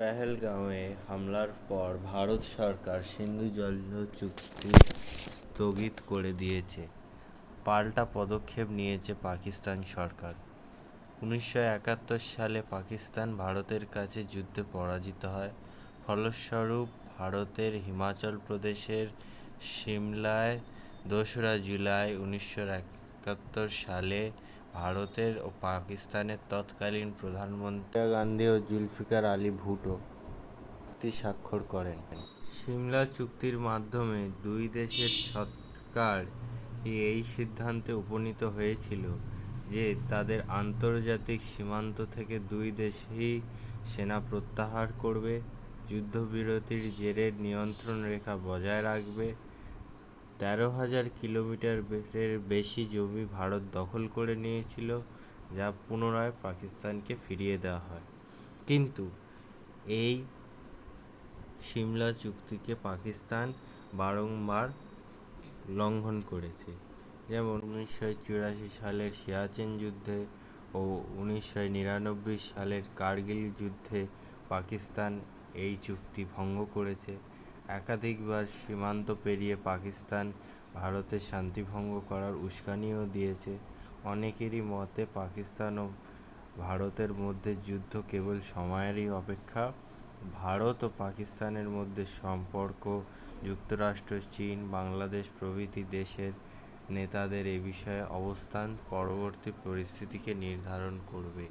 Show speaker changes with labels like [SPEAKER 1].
[SPEAKER 1] পেহেলগাঁওয়ে হামলার পর ভারত সরকার সিন্ধু জল চুক্তি স্থগিত করে দিয়েছে। পাল্টা পদক্ষেপ নিয়েছে পাকিস্তান সরকার। উনিশশো একাত্তর সালে পাকিস্তান ভারতের কাছে যুদ্ধে পরাজিত হয়। ফলস্বরূপ ভারতের হিমাচল প্রদেশের সিমলায় দোসরা জুলাই উনিশশো একাত্তর সালে ভারতের ও পাকিস্তানের তৎকালীন প্রধানমন্ত্রী গান্ধী ও জুলফিকার আলী ভুটো চুক্তি স্বাক্ষর করেন। সিমলা চুক্তির মাধ্যমে দুই দেশের সরকার এই সিদ্ধান্তে উপনীত হয়েছিল যে তাদের আন্তর্জাতিক সীমান্ত থেকে দুই দেশই সেনা প্রত্যাহার করবে, যুদ্ধবিরতির জেরে নিয়ন্ত্রণ রেখা বজায় রাখবে তেরো হাজার কিলোমিটারের বেশি জমি ভারত দখল করে নিয়েছিল, যা পুনরায় পাকিস্তানকে ফিরিয়ে দেওয়া হয়। কিন্তু এই সিমলা চুক্তিকে পাকিস্তান বারংবার লঙ্ঘন করেছে। যেমন উনিশশো চুরাশি সালের সিয়াচেন যুদ্ধে ও উনিশশো নিরানব্বই সালের কার্গিল যুদ্ধে পাকিস্তান এই চুক্তি ভঙ্গ করেছে। একাধিকবার সীমান্ত পেরিয়ে পাকিস্তান ভারতের শান্তি ভঙ্গ করার উস্কানিও দিয়েছে। অনেকেরই মতে পাকিস্তান ও ভারতের মধ্যে যুদ্ধ কেবল সময়েরই অপেক্ষা। ভারত ও পাকিস্তানের মধ্যে সম্পর্ক, যুক্তরাষ্ট্র, চীন, বাংলাদেশ প্রভৃতি দেশের নেতাদের এ বিষয়ে অবস্থান পরবর্তী পরিস্থিতিকে নির্ধারণ করবে।